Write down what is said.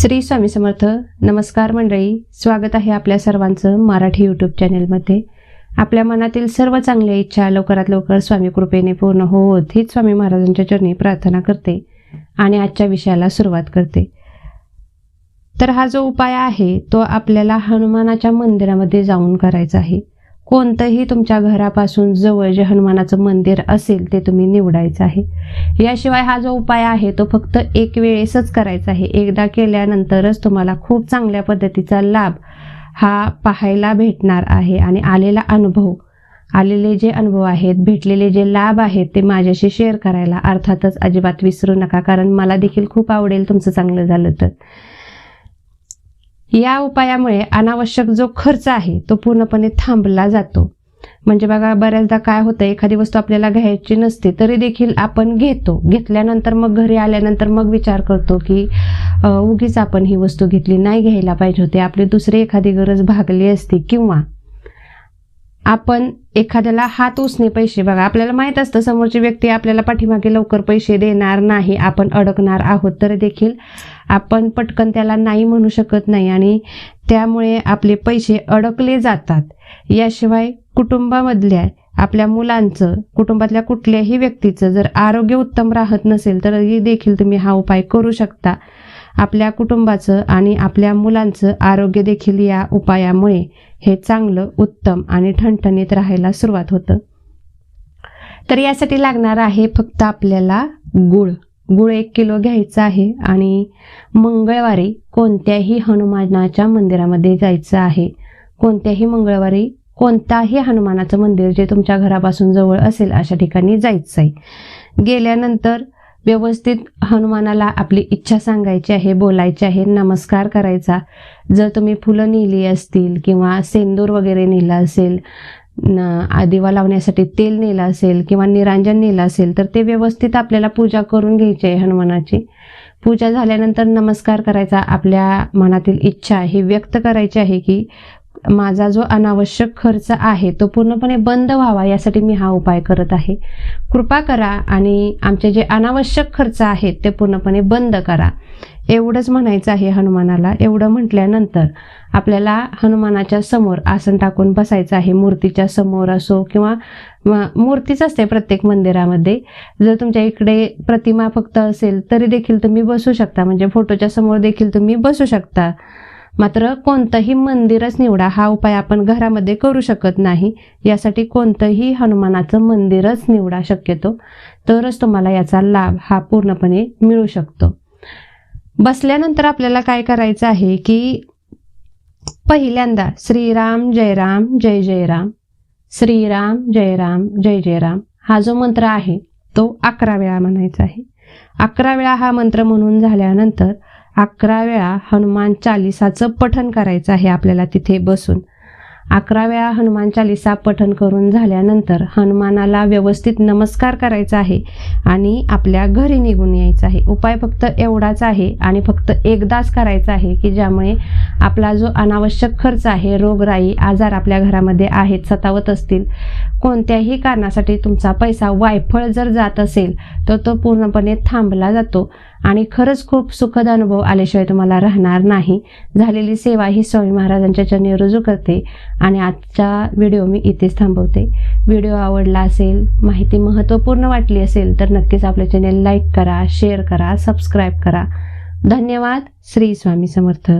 श्री स्वामी समर्थ नमस्कार मंडळी. स्वागत आहे आपल्या सर्वांचं मराठी यूट्यूब चॅनेलमध्ये आपल्या मनातील सर्व चांगल्या इच्छा लवकरात लवकर स्वामी कृपेने पूर्ण होत हीच स्वामी महाराजांच्या चरणी प्रार्थना करते आणि आजच्या विषयाला सुरुवात करते. तर हा जो उपाय आहे तो आपल्याला हनुमानाच्या मंदिरामध्ये जाऊन करायचा आहे. कोणतंही तुमच्या घरापासून जवळ जे हनुमानाचं मंदिर असेल ते तुम्ही निवडायचं आहे. याशिवाय हा जो उपाय आहे तो फक्त एक वेळेसच करायचा आहे. एकदा केल्यानंतरच तुम्हाला खूप चांगल्या पद्धतीचा लाभ हा पाहायला भेटणार आहे आणि आलेला अनुभव आलेले जे अनुभव आहेत भेटलेले जे लाभ आहेत ते माझ्याशी शेअर करायला अर्थातच अजिबात विसरू नका. कारण मला देखील खूप आवडेल तुमचं चांगलं झालं तर. या उपायामुळे अनावश्यक जो खर्च आहे तो पूर्णपणे थांबला जातो. म्हणजे बघा बऱ्याचदा काय होतं एखादी वस्तू आपल्याला घ्यायची नसते तरी देखील आपण घेतो. घेतल्यानंतर मग घरी आल्यानंतर मग विचार करतो की उगीच आपण ही वस्तू घेतली नाही घ्यायला पाहिजे होते. आपली दुसरी एखादी गरज भागली असती किंवा आपण एखाद्याला हात उसने पैसे बघा. आपल्याला माहीत असतं समोरची व्यक्ती आपल्याला पाठीमागे लवकर पैसे देणार नाही आपण अडकणार आहोत. तर देखील आपण पटकन त्याला नाही म्हणू शकत नाही आणि त्यामुळे आपले पैसे अडकले जातात. याशिवाय कुटुंबामधल्या आपल्या मुलांचं कुटुंबातल्या कुठल्याही व्यक्तीचं जर आरोग्य उत्तम राहत नसेल तर देखील तुम्ही हा उपाय करू शकता. आपल्या कुटुंबाचं आणि आपल्या मुलांचं आरोग्य देखील या उपायामुळे हे चांगलं उत्तम आणि ठणठणीत राहायला सुरुवात होतं. तर यासाठी लागणार आहे फक्त आपल्याला गुळ. गुळ एक किलो घ्यायचा आहे आणि मंगळवारी कोणत्याही हनुमानाच्या मंदिरामध्ये जायचं आहे. कोणत्याही मंगळवारी कोणताही हनुमानाचं मंदिर जे तुमच्या घरापासून जवळ असेल अशा ठिकाणी जायचं आहे गेल्यानंतर व्यवस्थित हनुमानाला आपली इच्छा सांगायची आहे बोलायची आहे नमस्कार करायचा. जर तुम्ही फुलं नेली असतील किंवा सेंदूर वगैरे नेलं असेल आदिवा दिवा लावण्यासाठी तेल नेलं असेल किंवा निरांजन नेलं असेल तर ते व्यवस्थित आपल्याला पूजा करून घ्यायची आहे हनुमानाची. पूजा झाल्यानंतर नमस्कार करायचा आपल्या मनातील इच्छा ही व्यक्त करायची आहे की माझा जो अनावश्यक खर्च आहे तो पूर्णपणे बंद व्हावा यासाठी मी हा उपाय करत आहे. कृपा करा आणि आमचे जे अनावश्यक खर्च आहेत ते पूर्णपणे बंद करा. एवढंच म्हणायचं आहे हनुमानाला. एवढं म्हटल्यानंतर आपल्याला हनुमानाच्या समोर आसन टाकून बसायचं आहे. मूर्तीच्या समोर असो किंवा म- मूर्तीच असते प्रत्येक मंदिरामध्ये. जर तुमच्या इकडे प्रतिमा फक्त असेल तरी देखील तुम्ही बसू शकता. म्हणजे फोटोच्या समोर देखील तुम्ही बसू शकता. मात्र कोणतंही मंदिरच निवडा हा उपाय आपण घरामध्ये करू शकत नाही. यासाठी कोणतंही हनुमानाचं मंदिरच निवडा शक्यतो. तरच तुम्हाला याचा लाभ हा पूर्णपणे मिळू शकतो. बसल्यानंतर आपल्याला काय करायचं आहे की पहिल्यांदा श्रीराम जयराम जय जय राम. श्रीराम जय राम जय जय राम. हा जो मंत्र आहे तो अकरा वेळा म्हणायचा आहे. अकरा वेळा हा मंत्र म्हणून झाल्यानंतर अकरा वेळा हनुमान चालिसाचं पठण करायचं आहे आपल्याला तिथे बसून. अकरा वेळा हनुमान चालिसा पठण करून झाल्यानंतर हनुमानाला व्यवस्थित नमस्कार करायचा आहे आणि आपल्या घरी निघून यायचं आहे. उपाय फक्त एवढाच आहे आणि फक्त एकदाच करायचा आहे की ज्यामुळे आपला जो अनावश्यक खर्च आहे रोगराई आजार आपल्या घरामध्ये आहेत सतावत असतील कोणत्याही कारणासाठी तुमचा पैसा वायफळ जर जात असेल तर तो पूर्णपणे थांबला जातो. आणि खरंच खूप सुखद अनुभव आल्याशिवाय तुम्हाला राहणार नाही. झालेली सेवा ही स्वामी महाराजांच्या चरणी रुजू करते. आणि आजचा व्हिडिओ मी इथेच थांबवते. व्हिडिओ आवडला असेल माहिती महत्त्वपूर्ण वाटली असेल तर नक्कीच आपल्या चॅनेल लाईक करा शेअर करा सबस्क्राईब करा. धन्यवाद. श्री स्वामी समर्थ.